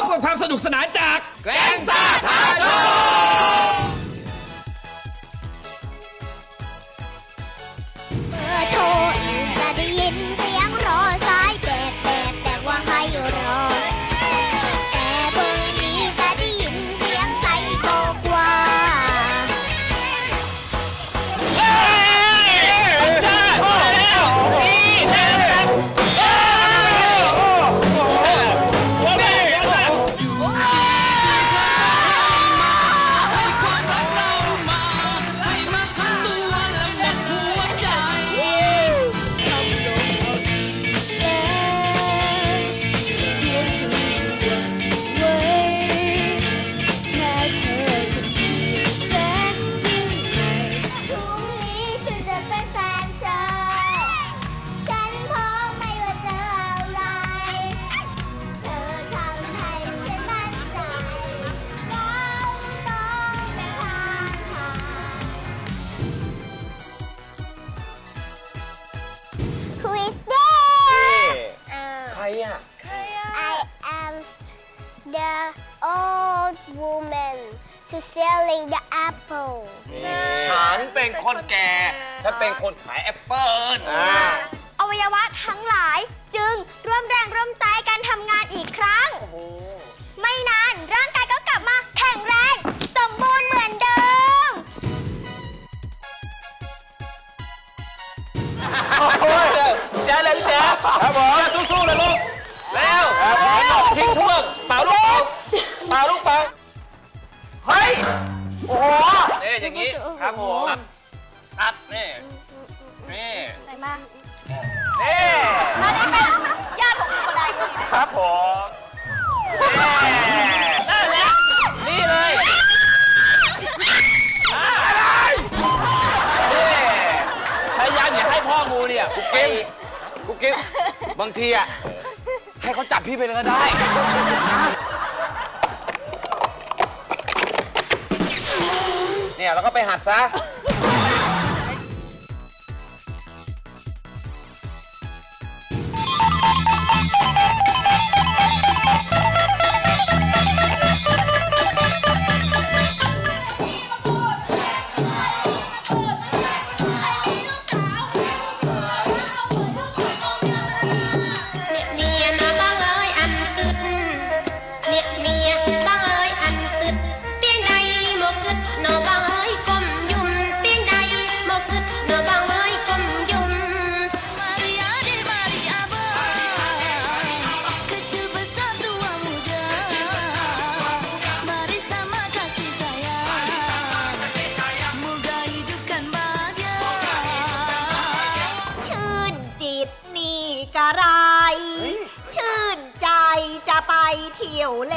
บกับความสนุกสนานจากแกงซ่าพาโชว์ ใครอะ I am the old woman to selling the apple. ฉันเป็นคนแก่ฉันเป็นคนขายแอปเปิ้ลอ่าอวัยวะทั้งหลายจึงร่วมแรงร่วมใจกันทำงานอีกครั้ง ไม่นานร่างกายก็กลับมาแข็งแรง สมบูรณ์เหมือนเดิมเจ๊เลยเจ๊ครับผมสู้ๆเลยลูก โอ้โหนี่อย่างนี้ครับผมอัดนี่นี่ไหนมานี่มาได้เป็นญาติของคนอะไรครับผมนี่นี่เลยอะไรนี่พยายามอย่าให้พ่องูเนี่ยกุ๊กกิ๊บกุ๊กกิ๊บบางทีอะให้เขาจับพี่ไปเลยก็ได้ เนี่ยแล้วก็ไปหัดซะะไ